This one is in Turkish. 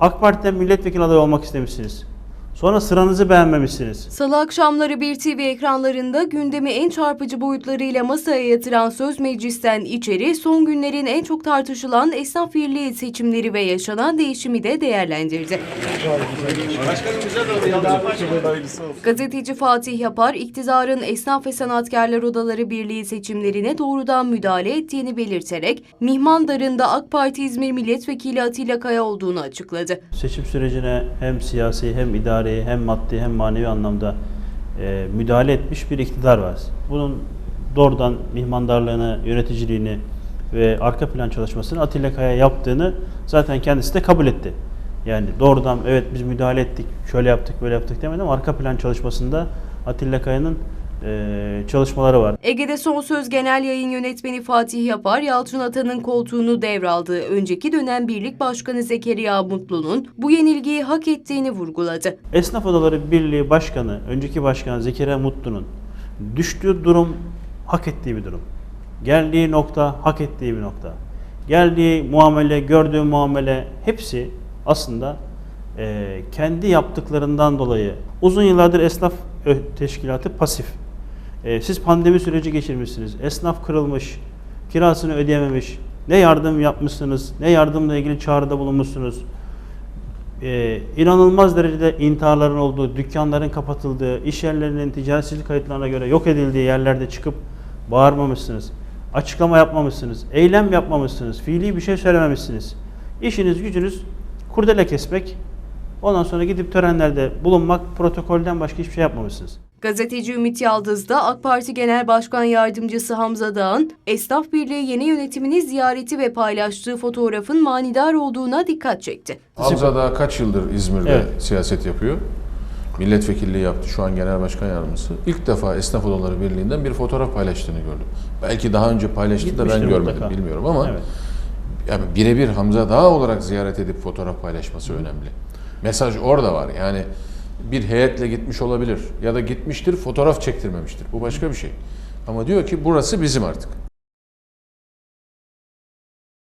AK Parti'den milletvekili adayı olmak istemişsiniz. Sonra sıranızı beğenmemişsiniz. Salı akşamları bir TV ekranlarında gündemi en çarpıcı boyutlarıyla masaya yatıran söz meclisten içeri son günlerin en çok tartışılan esnaf birliği seçimleri ve yaşanan değişimi de değerlendirdi. Gazeteci Fatih Yapar, iktidarın Esnaf ve Sanatkarlar Odaları Birliği seçimlerine doğrudan müdahale ettiğini belirterek, Mihmandar'ın AK Parti İzmir Milletvekili Atilla Kaya olduğunu açıkladı. Seçim sürecine hem siyasi hem idari hem maddi hem manevi anlamda e, müdahale etmiş bir iktidar var. Bunun doğrudan mihmandarlığını, yöneticiliğini ve arka plan çalışmasını Atilla Kaya yaptığını zaten kendisi de kabul etti. Yani doğrudan evet biz müdahale ettik, şöyle yaptık, böyle yaptık demedim arka plan çalışmasında Atilla Kaya'nın e, çalışmaları var. Ege'de Son Söz Genel Yayın Yönetmeni Fatih Yapar, Yalçın Atan'ın koltuğunu devraldığı önceki dönem Birlik Başkanı Zekeriya Mutlu'nun bu yenilgiyi hak ettiğini vurguladı. Esnaf Odaları Birliği Başkanı, önceki başkan Zekeriya Mutlu'nun düştüğü durum hak ettiği bir durum. Geldiği nokta hak ettiği bir nokta. Geldiği muamele, gördüğü muamele hepsi aslında eee, kendi yaptıklarından dolayı uzun yıllardır esnaf teşkilatı pasif. Eee, siz pandemi süreci geçirmişsiniz. Esnaf kırılmış, kirasını ödeyememiş. Ne yardım yapmışsınız, ne yardımla ilgili çağrıda bulunmuşsunuz e, inanılmaz derecede intiharların olduğu, dükkanların kapatıldığı, iş yerlerinin ticaretsizlik kayıtlarına göre yok edildiği yerlerde çıkıp bağırmamışsınız. Açıklama yapmamışsınız, eylem yapmamışsınız, fiili bir şey söylememişsiniz. İşiniz gücünüz kurdele kesmek, ondan sonra gidip törenlerde bulunmak, protokolden başka hiçbir şey yapmamışsınız. Gazeteci Ümit Yaldız da AK Parti Genel Başkan Yardımcısı Hamza Dağ'ın Esnaf Birliği yeni yönetimini ziyareti ve paylaştığı fotoğrafın manidar olduğuna dikkat çekti. Hamza daha kaç yıldır İzmir'de Evet. siyaset yapıyor? Milletvekilliği yaptı. Şu an genel başkan yardımcısı. İlk defa Esnaf Odaları Birliği'nden bir fotoğraf paylaştığını gördüm. Belki daha önce paylaştı da ben görmedim mutlaka. bilmiyorum ama Evet. yani birebir Hamza Dağ olarak ziyaret edip fotoğraf paylaşması önemli. Mesaj orada var. Yani bir heyetle gitmiş olabilir ya da gitmiştir fotoğraf çektirmemiştir. Bu başka bir şey. Ama diyor ki burası bizim artık.